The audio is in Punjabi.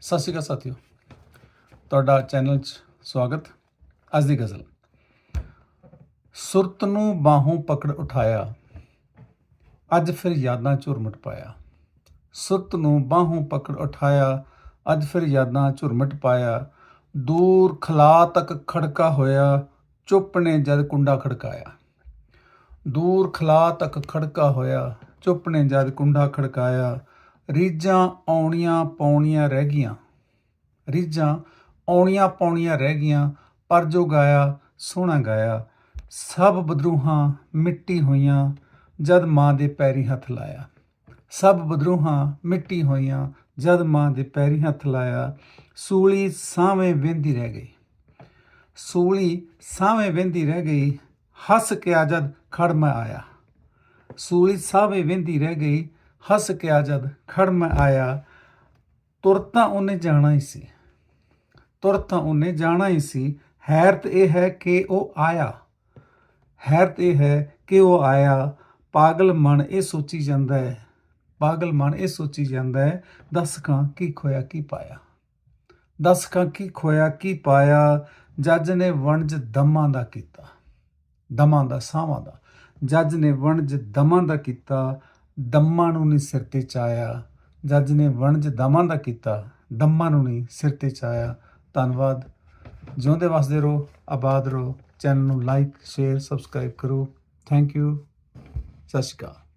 ਸਤਿ ਸ਼੍ਰੀ ਅਕਾਲ ਸਾਥੀਓ। ਤੁਹਾਡਾ ਚੈਨਲ 'ਚ ਸਵਾਗਤ। ਅੱਜ ਦੀ ਗਜ਼ਲ। ਸੁਰਤ ਨੂੰ ਬਾਹੋਂ ਪਕੜ ਉਠਾਇਆ, ਅੱਜ ਫਿਰ ਯਾਦਾਂ ਝੁਰਮਟ ਪਾਇਆ। ਸੁਰਤ ਨੂੰ ਬਾਹੋਂ ਪਕੜ ਉਠਾਇਆ, ਅੱਜ ਫਿਰ ਯਾਦਾਂ ਝੁਰਮਟ ਪਾਇਆ। ਦੂਰ ਖਲਾ ਤੱਕ ਖੜਕਾ ਹੋਇਆ, ਚੁੱਪ ਨੇ ਜਦ ਕੁੰਡਾ ਖੜਕਾਇਆ। ਦੂਰ ਖਲਾ ਤੱਕ ਖੜਕਾ ਹੋਇਆ, ਚੁੱਪ ਨੇ ਜਦ ਕੁੰਡਾ ਖੜਕਾਇਆ। ਰੀਝਾਂ ਆਉਣੀਆਂ ਪਾਉਣੀਆਂ ਰਹਿ ਗਈਆਂ। ਰੀਝਾਂ ਆਉਣੀਆਂ ਪਾਉਣੀਆਂ ਰਹਿ ਗਈਆਂ, ਪਰ ਜੋ ਗਾਇਆ, ਸੋਹਣਾ ਗਾਇਆ। ਸਭ ਬਦਰੂਹਾਂ ਮਿੱਟੀ ਹੋਈਆਂ, ਜਦ ਮਾਂ ਦੇ ਪੈਰੀ ਹੱਥ ਲਾਇਆ। ਸਭ ਬਦਰੂਹਾਂ ਮਿੱਟੀ ਹੋਈਆਂ, ਜਦ ਮਾਂ ਦੇ ਪੈਰੀ ਹੱਥ ਲਾਇਆ। ਸੂਲੀ ਸਾਵੇਂ ਵਹਿੰਦੀ ਰਹਿ ਗਈ। ਸੂਲੀ ਸਾਵੇਂ ਵਹਿੰਦੀ ਰਹਿ ਗਈ, ਹੱਸ ਕੇ ਆ ਜਦ ਖੜ ਮੈਂ ਆਇਆ। ਸੂਲੀ ਸਾਵੇਂ ਵਹਿੰਦੀ ਰਹਿ ਗਈ ਹੱਸ ਕੇ ਆ ਜਦ, ਖੜ ਮੈਂ ਆਇਆ, ਤੁਰਤਾਂ ਉਹਨੇ ਜਾਣਾ ਹੀ ਸੀ। ਤੁਰਤਾਂ ਉਹਨੇ ਜਾਣਾ ਹੀ ਸੀ। ਹੈਰਤ ਇਹ ਹੈ ਕਿ ਉਹ ਆਇਆ। ਹੈਰਤ ਇਹ ਹੈ ਕਿ ਉਹ ਆਇਆ। ਪਾਗਲ ਮਨ ਇਹ ਸੋਚੀ ਜਾਂਦਾ ਹੈ। ਪਾਗਲ ਮਨ ਇਹ ਸੋਚੀ ਜਾਂਦਾ ਹੈ, ਦੱਸ ਕਾਂ ਕੀ ਖੋਇਆ, ਕੀ ਪਾਇਆ। ਦੱਸ ਕਾਂ ਕੀ ਖੋਇਆ, ਕੀ ਪਾਇਆ। ਜੱਜ ਨੇ ਵਣਜ ਦਮਾਂ ਦਾ ਕੀਤਾ। ਦਮਾਂ ਦਾ, ਸਾਵਾਂ ਦਾ। ਜੱਜ ਨੇ ਵਣਜ ਦਮਾਂ ਦਾ ਕੀਤਾ। ਦਮਾਂ ਨੂੰ ਨਹੀਂ ਸਿਰ ਤੇ ਚਾਇਆ ਜੱਜ ਨੇ ਵਣਜ ਦਮਾਂ ਦਾ ਕੀਤਾ। ਦਮਾਂ ਨੂੰ ਨਹੀਂ ਸਿਰ ਤੇ ਚਾਇਆ ਧੰਨਵਾਦ। ਜਿਉਂਦੇ ਵਸਦੇ ਰਹੋ, ਆਬਾਦ ਰਹੋ। ਚੈਨਲ ਨੂੰ ਲਾਈਕ ਸ਼ੇਅਰ ਸਬਸਕ੍ਰਾਈਬ ਕਰੋ। Thank you Sat Sri Akal.